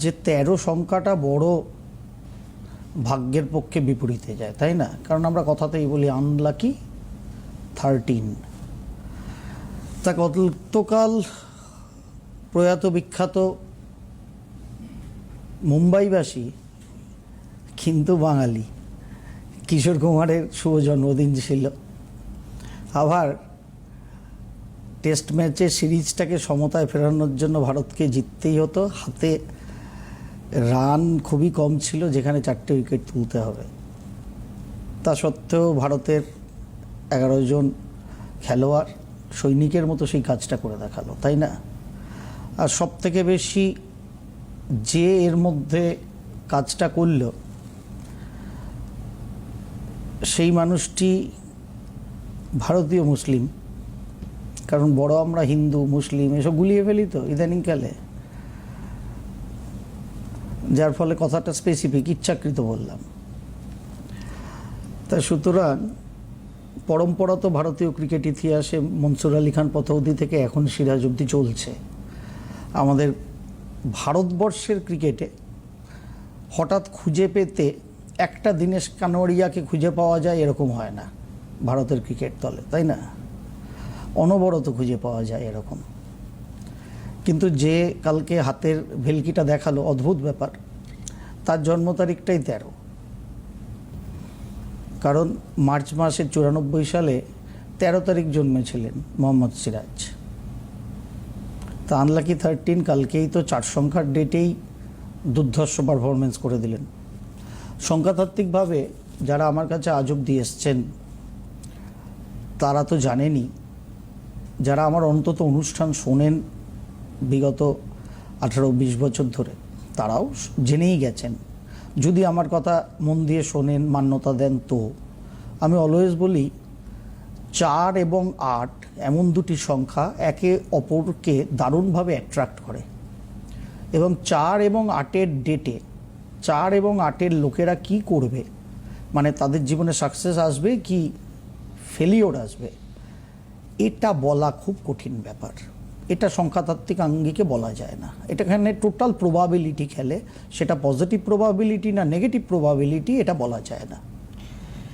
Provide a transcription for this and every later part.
যে তেরো সংখ্যাটা বড় ভাগ্যের পক্ষে বিপরীতে যায়, তাই না? কারণ আমরা কথাতেই বলি আনলাকি থার্টিন তা গতকাল প্রয়াত বিখ্যাত মুম্বাইবাসী, কিন্তু বাঙালি, কিশোর কুমারের শুভ জন্মদিন ছিল। আবার টেস্ট ম্যাচের সিরিজটাকে সমতায় ফেরানোর জন্য ভারতকে জিততেই হতো, হাতে রান খুবই কম ছিল, যেখানে চারটে উইকেট তুলতে হবে। তা সত্ত্বেও ভারতের এগারো জন খেলোয়াড় সৈনিকের মতো সেই কাজটা করে দেখাল, তাই না? আর সব থেকে বেশি যে এর মধ্যে কাজটা করল, সেই মানুষটি ভারতীয় মুসলিম। কারণ বড় আমরা হিন্দু, মুসলিম, এসব গুলিয়ে ফেলি তো ইদানিংকালে। যার ফলে কথাটা স্পেসিফিক ইচ্ছাকৃত বললাম। তা সুতরাং পরম্পরা তো ভারতীয় ক্রিকেট ইতিহাসে মনসুর আলী খান পথৌদি থেকে এখন সিরাজ অব্দি চলছে। আমাদের ভারতবর্ষের ক্রিকেটে হঠাৎ খুঁজে পেতে একটা দিনেশ কানোয়ারিয়াকে খুঁজে পাওয়া যায় এরকম হয় না, ভারতের ক্রিকেট দলে, তাই না? অনবরত খুঁজে পাওয়া যায় এরকম। কিন্তু যে কালকে হাতের ভেলকিটা দেখাল, অদ্ভুত ব্যাপার। তার জন্ম তারিখটাই তেরো। কারণ মার্চ মাসের চুরানব্বই সালে তেরো তারিখ জন্মেছিলেন মোহাম্মদ সিরাজ। তা আনলাকি থার্টিন কালকেই তো চার সংখ্যার ডেটেই দুর্ধর্ষ পারফরমেন্স করে দিলেন। সংখ্যাতাত্ত্বিকভাবে যারা আমার কাছে আজব দিয়ে এসছেন, তারা তো জানেনই, যারা আমার অন্তত অনুষ্ঠান শোনেন বিগত আঠারো বিশ বছর ধরে। তারাও জেনেই গেছেন। যদি আমার কথা মন দিয়ে শোনেন, মান্যতা দেন তো। আমি অলওয়েজ বলি, চার এবং আট এমন দুটি সংখ্যা একে অপরকে দারুণভাবে অ্যাট্রাক্ট করে। এবং চার এবং আটের ডেটে চার এবং আটের লোকেরা কি করবে? মানে তাদের জীবনে সাকসেস আসবে কি ফেলিওর আসবে? এটা বলা খুব কঠিন ব্যাপার। এটা সংখ্যাতাত্ত্বিক আঙ্গিকে বলা যায় না। এটাখানে টোটাল প্রবাবিলিটি খেলে সেটা পজিটিভ প্রবাবিলিটি না নেগেটিভ প্রবাবিলিটি এটা বলা যায় না।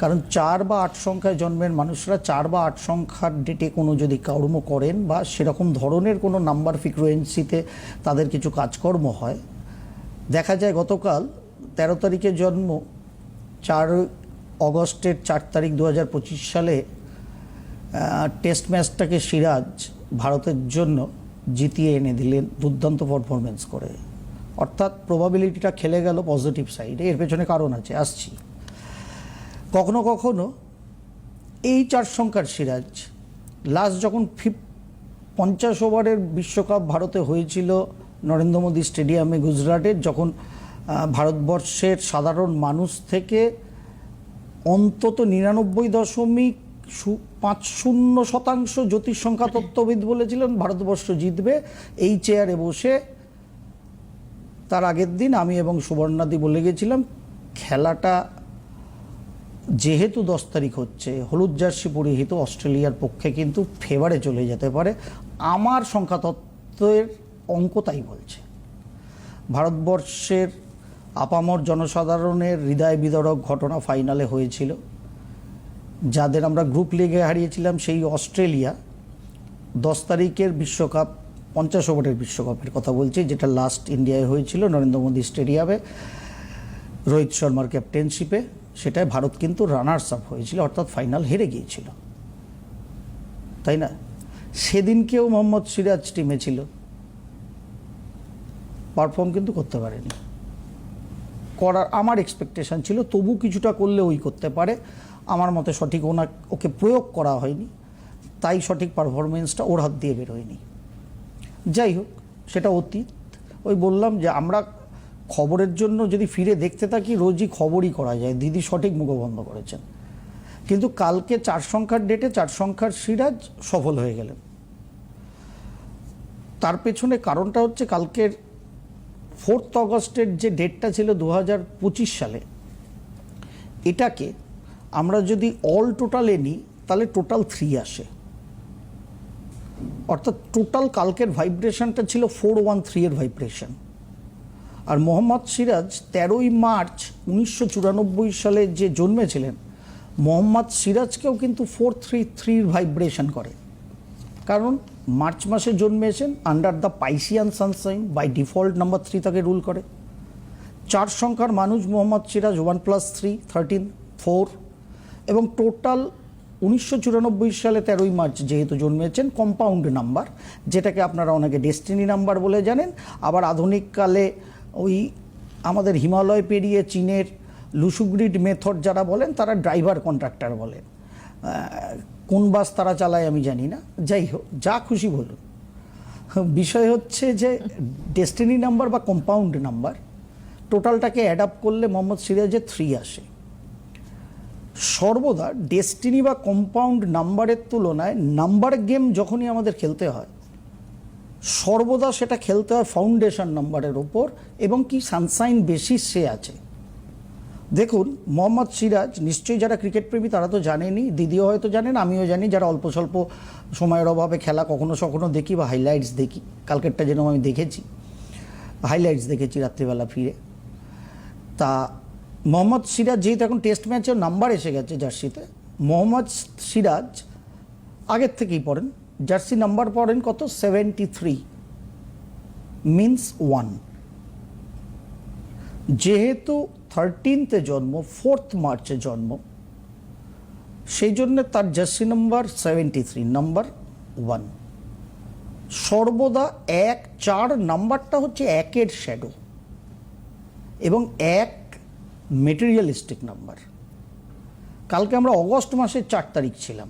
কারণ চার বা আট সংখ্যায় জন্মের মানুষরা চার বা আট সংখ্যার ডেটে কোনো যদি কর্ম করেন বা সেরকম ধরনের কোনো নাম্বার ফ্রিকুয়েন্সিতে তাদের কিছু কাজকর্ম হয়, দেখা যায় গতকাল তেরো তারিখে জন্ম, চার অগস্টের চার তারিখ দু হাজার পঁচিশ সালে টেস্ট ম্যাচটাকে সিরাজ ভারতের জন্য জিতিয়ে এনে দিলেন দুর্দান্ত পারফরমেন্স করে। অর্থাৎ প্রবাবিলিটিটা খেলে গেল পজিটিভ সাইডে এর পেছনে কারণ আছে, আসছি। কখনো কখনো এই চার সংখ্যার সিরাজ লাস্ট যখন ফিফ, পঞ্চাশ ওভারের বিশ্বকাপ ভারতে হয়েছিল নরেন্দ্র মোদী স্টেডিয়ামে গুজরাটের, যখন ভারতবর্ষের সাধারণ মানুষ থেকে অন্তত নিরানব্বই দশমিক পাঁচ শূন্য শতাংশ জ্যোতিষ সংখ্যা তত্ত্ববিদ বলেছিলেন, ভারতবর্ষ জিতবে। এই চেয়ারে বসে তার আগের দিন আমি এবং সুবর্ণাদি বলে গেছিলাম, খেলাটা যেহেতু দশ তারিখ হচ্ছে, হলুদ জার্সি পরিহিত অস্ট্রেলিয়ার পক্ষে কিন্তু ফেভারে চলে যেতে পারে। আমার সংখ্যাতত্ত্বের অঙ্ক তাই বলছে। ভারতবর্ষের আপামর জনসাধারণের হৃদয় বিদরক ঘটনা ফাইনালে হয়েছিল। যাদের আমরা গ্রুপ লিগে হারিয়েছিলাম সেই অস্ট্রেলিয়া দশ তারিখের বিশ্বকাপ, পঞ্চাশ ওভারের বিশ্বকাপের কথা বলছি, যেটা লাস্ট ইন্ডিয়ায় হয়েছিল নরেন্দ্র মোদী স্টেডিয়ামে রোহিত শর্মার ক্যাপ্টেনশিপে সেটায় ভারত কিন্তু রানার্স আপ হয়েছিল, অর্থাৎ ফাইনাল হেরে গিয়েছিল। তাই না? সেদিনকেও মোহাম্মদ সিরাজ টিমে ছিল। পারফর্ম কিন্তু করতে পারেনি। করার আমার এক্সপেকটেশন ছিল, তবু কিছুটা করলে ওই করতে পারে। আমার মতে সঠিক ওনা ওকে প্রয়োগ করা হয়নি, তাই সঠিক পারফরমেন্সটা ওর হাত দিয়ে বেরোয়নি যাই হোক, সেটা অতীত। ওই বললাম যে আমরা খবরের জন্য যদি ফিরে দেখতে থাকি, রোজই খবরই করা যায়। দিদি সঠিক মুখবন্ধ করেছেন। কিন্তু কালকে চার সংখ্যার ডেটে চার সংখ্যার সিরাজ সফল হয়ে গেলেন। তার পেছনে কারণটা হচ্ছে কালকের ফোর্থ অগস্টের যে ডেটটা ছিল দু হাজার পঁচিশ সালে, এটাকে আমরা যদি অল টোটালে নিই, তাহলে টোটাল থ্রি আসে। অর্থাৎ টোটাল কালকের ভাইব্রেশনটা ছিল ফোর ওয়ান থ্রি এর ভাইব্রেশন আর মোহাম্মদ সিরাজ তেরোই মার্চ উনিশশো চুরানব্বই সালে যে জন্মেছিলেন, মোহাম্মদ সিরাজকেও কিন্তু ফোর থ্রি থ্রির ভাইব্রেশন করে। কারণ মার্চ মাসে জন্মেছেন under the Piscean sunshine by default number three তাকে রুল করে। চার সংখ্যার মানুষ Mohammad Siraj one plus three thirteen four এবং টোটাল উনিশশো চুরানব্বই সালে তেরোই মার্চ যেহেতু জন্মেছেন কম্পাউন্ড নাম্বার যেটাকে আপনারা অনেকে ডেস্টিনি নাম্বার বলে জানেন। আবার আধুনিককালে ওই আমাদের হিমালয় পেরিয়ে চীনের লুসুগ্রিড মেথড যারা বলেন, তারা ড্রাইভার কন্ট্রাক্টর বলেন। কোন বাস তারা চালায় আমি জানি না। যাই হোক, যা খুশি বলুন। বিষয় হচ্ছে যে ডেস্টিনি নাম্বার বা কম্পাউন্ড নাম্বার টোটালটাকে অ্যাড আপ করলে মোহাম্মদ সিরাজে থ্রি আসে। সর্বদা ডেস্টিনি বা কম্পাউন্ড নাম্বারের তুলনায় নাম্বার গেম যখনই আমাদের খেলতে হয়, সর্বদা সেটা খেলতে হয় ফাউন্ডেশন নাম্বারের ওপর এবং কি সানসাইন বেশি সে আছে। দেখুন, মোহাম্মদ সিরাজ, নিশ্চয়ই যারা ক্রিকেট প্রেমী তারা তো জানেনি দিদিও হয়তো জানেন, আমিও জানি, যারা অল্প স্বল্প সময়ের অভাবে খেলা কখনো সখনো দেখি বা হাইলাইটস দেখি, কালকেরটা যেন আমি দেখেছি হাইলাইটস দেখেছি রাত্রিবেলা ফিরে। তা মোহাম্মদ সিরাজ যেহেতু এখন টেস্ট ম্যাচের নাম্বার এসে গেছে জার্সিতে। মোহাম্মদ সিরাজ আগের থেকেই পড়েন। জার্সি নাম্বার পড়েন কত? সেভেন্টি থ্রি মিন্স ওয়ান যেহেতু থার্টিনতে জন্ম ফোর্থ মার্চে জন্ম, সেই জন্য তার jersey number seventy three number one সর্বদা এক, চার নাম্বারটা হচ্ছে একের শ্যাডো এবং এক মেটেরিয়ালিস্টিক নাম্বার কালকে আমরা অগস্ট মাসের চার তারিখ ছিলাম,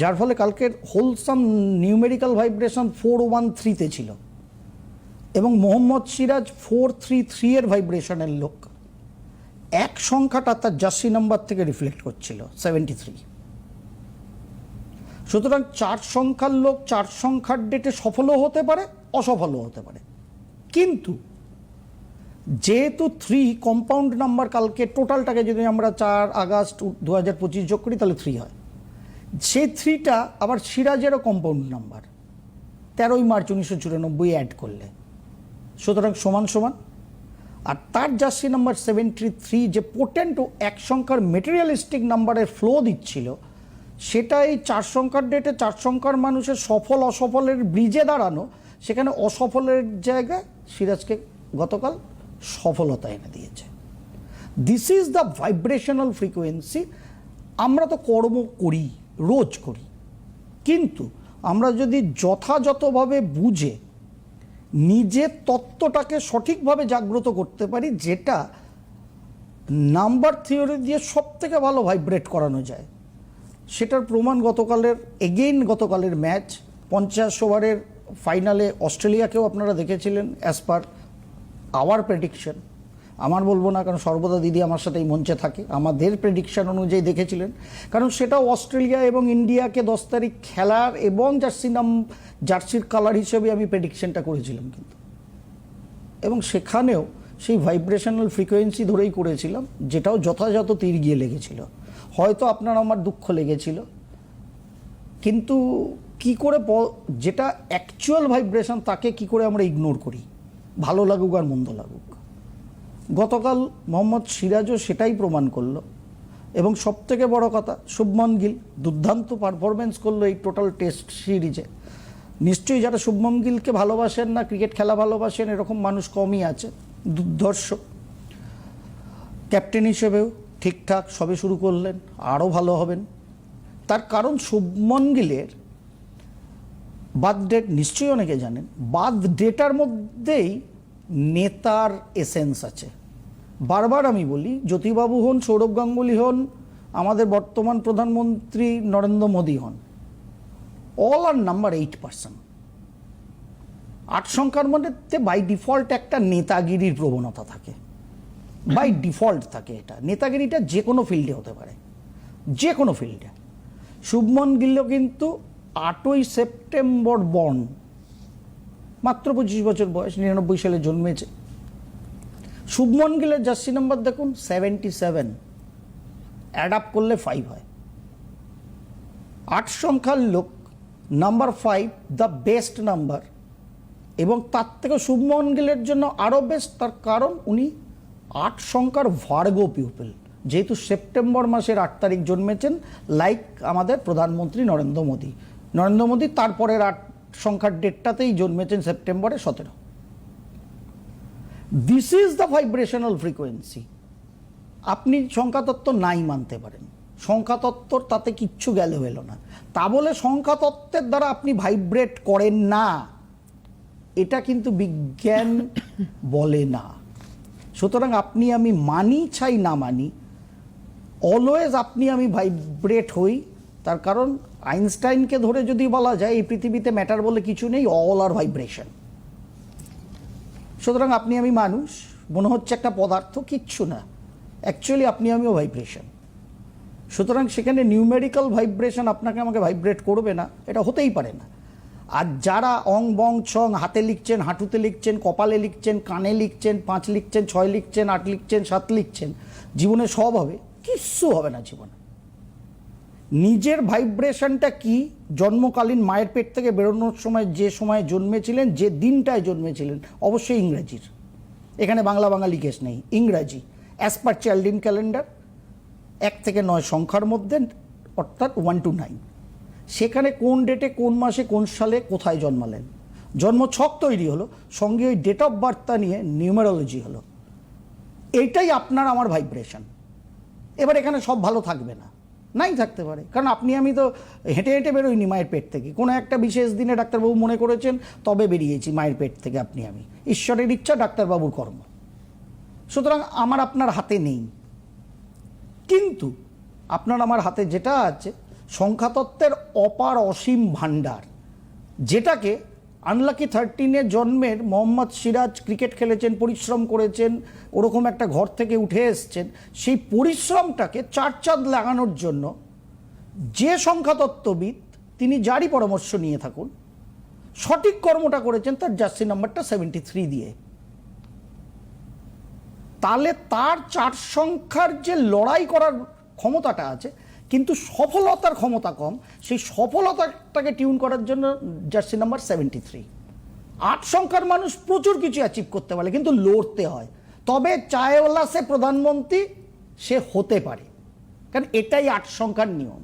যার ফলে কালকের wholesome numerical vibration four one থ্রিতে ছিল এবং Mohammad Siraj four three three এর ভাইব্রেশনের লোক। এক সংখ্যাটা তার জার্সি নাম্বার থেকে রিফ্লেক্ট করছিল সেভেন্টি থ্রি সুতরাং চার সংখ্যার লোক, চার সংখ্যার ডেটে সফলও হতে পারে, অসফলও হতে পারে। কিন্তু যেহেতু থ্রি কম্পাউন্ড নাম্বার কালকে টোটালটাকে যদি আমরা চার আগস্ট দু হাজার পঁচিশ যোগ করি, তাহলে থ্রি হয়। সে থ্রিটা আবার সিরাজেরও কম্পাউন্ড নাম্বার তেরোই মার্চ উনিশশো চুরানব্বই অ্যাড করলে। সুতরাং সমান সমান। আর তার জার্সি নাম্বার সেভেন্টি থ্রি যে পোটেন্ট ও এক সংখ্যার মেটেরিয়ালিস্টিক নাম্বারের ফ্লো দিচ্ছিল, সেটা এই চার সংখ্যার ডেটে চার সংখ্যার মানুষের সফল, অসফলের ব্রিজে দাঁড়ানো, সেখানে অসফলের জায়গায় সিরাজকে গতকাল সফলতা এনে দিয়েছে। This is the vibrational frequency আমরা তো কর্ম করি, রোজ করি। কিন্তু আমরা যদি যথাযথভাবে বুঝে নিজের তত্ত্বটাকে সঠিকভাবে জাগ্রত করতে পারি, যেটা নাম্বার থিওরি দিয়ে সব থেকে ভালো ভাইব্রেট করানো যায়। সেটার প্রমাণ গতকালের এগেইন গতকালের ম্যাচ, পঞ্চাশ ওভারের ফাইনালে অস্ট্রেলিয়াকেও আপনারা দেখেছিলেন অ্যাজ পার আওয়ার প্রেডিকশন আমার বলব না, কারণ সর্বদা দিদি আমার সাথে এই মঞ্চে থাকে। আমাদের প্রেডিকশন অনুযায়ী দেখেছিলেন। কারণ সেটাও অস্ট্রেলিয়া এবং ইন্ডিয়াকে দশ তারিখ খেলার এবং জার্সি নাম, জার্সির কালার হিসেবে আমি প্রেডিকশনটা করেছিলাম কিন্তু। এবং সেখানেও সেই ভাইব্রেশনাল ফ্রিকোয়েন্সি ধরেই করেছিলাম, যেটাও যথাযথ তীর গিয়ে লেগেছিল। হয়তো আপনার আমার দুঃখ লেগেছিল। কিন্তু কি করে যেটা অ্যাকচুয়াল ভাইব্রেশন তাকে কি করে আমরা ইগনোর করি? ভালো লাগুক আর মন্দ লাগুক। গতকাল মোহাম্মদ সিরাজও সেটাই প্রমাণ করল। এবং সব থেকে বড় কথা, শুভমন গিল দুর্দান্ত পারফরমেন্স করল এই টোটাল টেস্ট সিরিজে নিশ্চয়ই যারা শুভমন গিলকে ভালোবাসেন না ক্রিকেট খেলা ভালোবাসেন, এরকম মানুষ কমই আছে, দুর্ধর্ষ। ক্যাপ্টেন হিসেবেও ঠিকঠাক সবে শুরু করলেন, আরও ভালো হবেন। তার কারণ শুভমন গিলের বার্থ ডেট নিশ্চয়ই অনেকে জানেন। বার্থ ডেটার মধ্যেই নেতার এসেন্স আছে। বারবার আমি বলি, জ্যোতিবাবু হন, সৌরভ গাঙ্গুলি হন, আমাদের বর্তমান প্রধানমন্ত্রী নরেন্দ্র মোদী হন। All are number eight percent আট সংখ্যার মধ্যে বাই ডিফল্ট একটা নেতাগিরির প্রবণতা থাকে। বাই ডিফল্ট থাকে এটা। নেতাগিরিটা যে কোনো ফিল্ডে হতে পারে। যে কোনো ফিল্ডে শুভমন গিল্ল কিন্তু আটই সেপ্টেম্বর বর্ন মাত্র পঁচিশ বছর বয়স, নিরানব্বই সালে জন্মেছে। শুভমন গিলের জার্সি নাম্বার দেখুন, সেভেন্টি সেভেন। অ্যাড আপ করলে ফাইভ হয়। আট সংখ্যার লোক number five the best number এবং তার থেকে শুভমন গিলের জন্য আরও বেস্ট তার কারণ উনি আট সংখ্যার ভার্গো পিউপল যেহেতু সেপ্টেম্বর মাসের আট তারিখ জন্মেছেন লাইক আমাদের প্রধানমন্ত্রী নরেন্দ্র মোদী। নরেন্দ্র মোদী তারপরের আট সংখ্যার ডেটটাতেই জন্মেছেন সেপ্টেম্বরে সতেরো। This is the vibrational frequency আপনি সংখ্যাতত্ত্ব নাই মানতে পারেন। সংখ্যাতত্ত্বর তাতে কিচ্ছু গেল এলো না। তা বলে সংখ্যাতত্ত্বের দ্বারা আপনি ভাইব্রেট করেন না, এটা কিন্তু বিজ্ঞান বলে না। সুতরাং আপনি আমি মানি চাই না মানি অলওয়েজ আপনি আমি ভাইব্রেট হই, তার কারণ আইনস্টাইনকে ধরে যদি বলা যায়, এই পৃথিবীতে ম্যাটার বলে কিছু নেই অল আর ভাইব্রেশন সুতরাং আপনি আমি মানুষ, মনে হচ্ছে একটা পদার্থ, কিচ্ছু না। অ্যাকচুয়ালি আপনি আমিও ভাইব্রেশন সুতরাং সেখানে নিউমেরিক্যাল ভাইব্রেশন আপনাকে আমাকে ভাইব্রেট করবে না, এটা হতেই পারে না। আর যারা অং, বং, ছং, হাতে লিখছেন, হাঁটুতে লিখছেন, কপালে লিখছেন, কানে লিখছেন, পাঁচ লিখছেন, ছয় লিখছেন, আট লিখছেন, সাত লিখছেন, জীবনে সব হবে, কিচ্ছু হবে না জীবনে। নিজের ভাইব্রেশনটা কি? জন্মকালীন মায়ের পেট থেকে বেরোনোর সময় যে সময় জন্মেছিলেন, যে দিনটায় জন্মেছিলেন, অবশ্যই ইংরাজির। এখানে বাংলা বাঙালি কেস নেই, ইংরাজি। অ্যাজ পার চাইল্ডিন ক্যালেন্ডার এক থেকে নয় সংখ্যার মধ্যে, অর্থাৎ ওয়ান টু নাইন সেখানে কোন ডেটে কোন মাসে, কোন সালে কোথায় জন্মালেন? জন্ম ছক তৈরি হলো, সঙ্গে ওই ডেট অফ বার্থটা নিয়ে নিউমারোলজি হলো। এইটাই আপনার আমার ভাইব্রেশন এবার এখানে সব ভালো থাকবে না। নাই থাকতে পারে। কারণ আপনি, আমি তো হেঁটে হেঁটে বেরোইনি মায়ের পেট থেকে। কোনো একটা বিশেষ দিনে ডাক্তারবাবু মনে করেছেন, তবে বেরিয়েছি মায়ের পেট থেকে আপনি, আমি। ঈশ্বরের ইচ্ছা, ডাক্তারবাবুর কর্ম। সুতরাং আমার আপনার হাতে নেই। কিন্তু আপনার আমার হাতে যেটা আছে, সংখ্যাতত্ত্বের অপার অসীম ভাণ্ডার, যেটাকে আনলাকি থার্টিনে জন্মের মোহাম্মদ সিরাজ ক্রিকেট খেলেছেন, পরিশ্রম করেছেন, ওরকম একটা ঘর থেকে উঠে এসছেন, সেই পরিশ্রমটাকে চার চাঁদ লাগানোর জন্য যে সংখ্যাতত্ত্ববিদ তিনি যারই পরামর্শ নিয়ে থাকুন, সঠিক কর্মটা করেছেন তার জার্সি নাম্বারটা সেভেন্টি থ্রি দিয়ে। তাহলে তার চার সংখ্যার যে লড়াই করার ক্ষমতাটা আছে কিন্তু সফলতার ক্ষমতা কম, সেই সফলতাটাকে টিউন করার জন্য জার্সি নাম্বার সেভেন্টি থ্রি আট সংখ্যার মানুষ প্রচুর কিছু অ্যাচিভ করতে পারে, কিন্তু লড়তে হয়। তবে চায়ওয়ালা সে প্রধানমন্ত্রী, সে হতে পারে। কারণ এটাই আট সংখ্যার নিয়ম।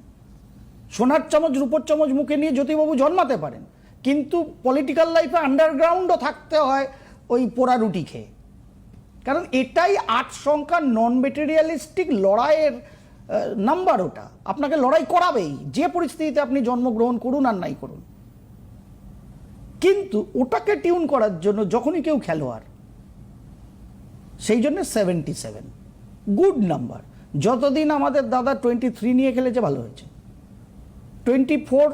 সোনার চামচ, রূপোর চামচ মুখে নিয়ে জ্যোতিবাবু জন্মাতে পারেন, কিন্তু পলিটিক্যাল লাইফে আন্ডারগ্রাউন্ডও থাকতে হয় ওই পোড়া রুটি খেয়ে। কারণ এটাই আট সংখ্যার নন মেটেরিয়ালিস্টিক লড়াইয়ের নাম্বার ওটা। আপনাকে লড়াই করাবেই। যে পরিস্থিতিতে আপনি জন্মগ্রহণ করুন আর নাই করুন। কিন্তু ওটাকে টিউন করার জন্য যখনই কেউ খেলোয়াড়, সেই জন্য সেভেন্টি সেভেন গুড নাম্বার যতদিন আমাদের দাদা টোয়েন্টি থ্রি নিয়ে খেলেছে, ভালো হয়েছে। টোয়েন্টি ফোর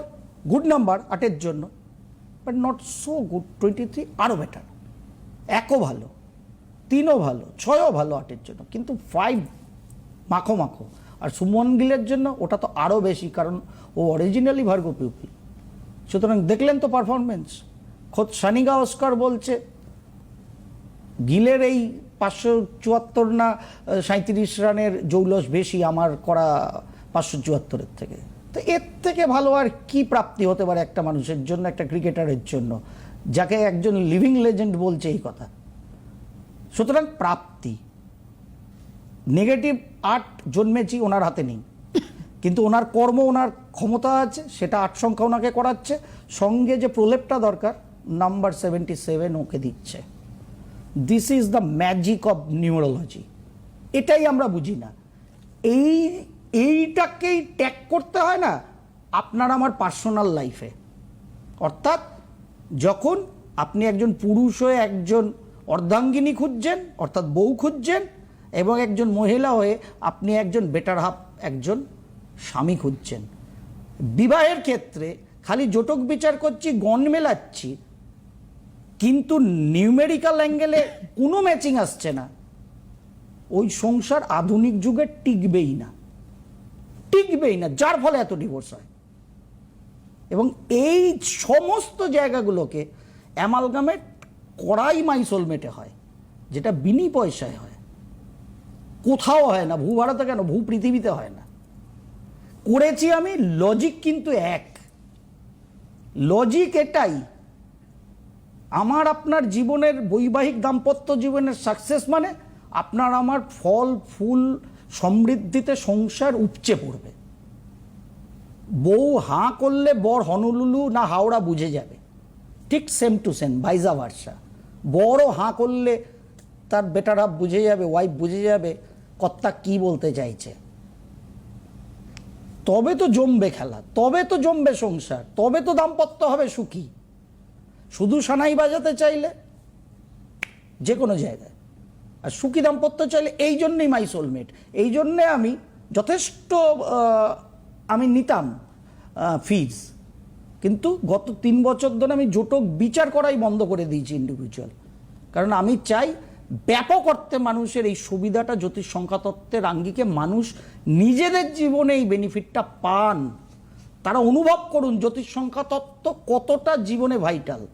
গুড নাম্বার আটের জন্য। But not so good twenty three আরও বেটার একও ভালো। তিনও ভালো। ছয়ও ভালো আটের জন্য। কিন্তু ফাইভ মাখো মাখো। আর সুমন গিলের জন্য ওটা তো আরও বেশি, কারণ ও অরিজিনালি ভার্গো পিউপিল সুতরাং দেখলেন তো পারফরমেন্স খোদ সানিগা অস্কার বলছে, গিলের এই পাঁচশো চুয়াত্তর না সাঁত্রিশ রানের জৌলস বেশি আমার করা পাঁচশো চুয়াত্তরের থেকে। তো এর থেকে ভালো আর কি প্রাপ্তি হতে পারে একটা মানুষের জন্য, একটা ক্রিকেটারের জন্য, যাকে একজন লিভিং লেজেন্ড বলছে এই কথা? সুতরাং প্রাপ্তি। নেগেটিভ আর্ট জন্মেছি ওনার হাতে নেই। কিন্তু ওনার কর্ম, ওনার ক্ষমতা আছে, সেটা আট সংখ্যা ওনাকে করাচ্ছে। সঙ্গে যে প্রলেপটা দরকার নাম্বার সেভেন্টি সেভেন ওকে দিচ্ছে। This is the magic of neurology এটাই আমরা বুঝি না। এই, এইটাকেই ট্যাগ করতে হয় না, আপনার আমার পার্সোনাল লাইফে অর্থাৎ, যখন আপনি একজন পুরুষ হয়ে একজন অর্ধাঙ্গিনী খুঁজছেন, অর্থাৎ বউ খুঁজছেন এবং একজন মহিলা হয়ে আপনি একজন বেটার হাফ একজন স্বামী খুঁজছেন। বিবাহের ক্ষেত্রে খালি জোটক বিচার করছি, গণ মেলাচ্ছি, কিন্তু নিউমেরিক্যাল অ্যাঙ্গেলে কোনো ম্যাচিং আসছে না। ওই সংসার আধুনিক যুগে টিকবেই না। টিকবেই না, যার ফলে এত ডিভোর্স হয়। এবং এই সমস্ত জায়গাগুলোকে অ্যামালগামেট করাই মাইসোলমেটে হয়, যেটা বিনি পয়সায় হয়। কোথাও হয় না, ভূ ভারতে কেন? ভূ পৃথিবীতে হয় না। করেছি আমি লজিক কিন্তু এক। লজিক এটাই। আমার আপনার জীবনের বৈবাহিক দাম্পত্য জীবনের সাকসেস মানে আপনার আমার ফল, ফুল সমৃদ্ধিতে সংসার উপচে পড়বে। বউ হাঁ করলে বর হনলুলু না হাওড়া বুঝে যাবে। ঠিক same to same vice versa বড় হাঁ করলে তার বেটার হাফ বুঝে যাবে ওয়াইফ বুঝে যাবে। কর্তা কি বলতে চাইছে? তবে তো জমবে খেলা, তবে তো জমবে সংসার, তবে তো দাম্পত্য হবে সুখী। শুধু সানাই বাজাতে চাইলে যে কোনো জায়গায়। আর সুখী দাম্পত্য চাইলে এই জন্যেই মাই সোলমেট এই জন্যে আমি যথেষ্ট আমি নিতাম ফিজ কিন্তু গত তিন বছর ধরে আমি জোটক বিচার করাই বন্ধ করে দিয়েছি ইন্ডিভিজুয়াল কারণ আমি চাই ব্যাপক অর্থে মানুষের এই সুবিধাটা জ্যোতিষ সংখ্যাতত্ত্বের আঙ্গিকে মানুষ নিজেদের জীবনে এই বেনিফিটটা পান। তারা অনুভব করুন জ্যোতিষ সংখ্যাতত্ত্ব কতটা জীবনে ভাইটাল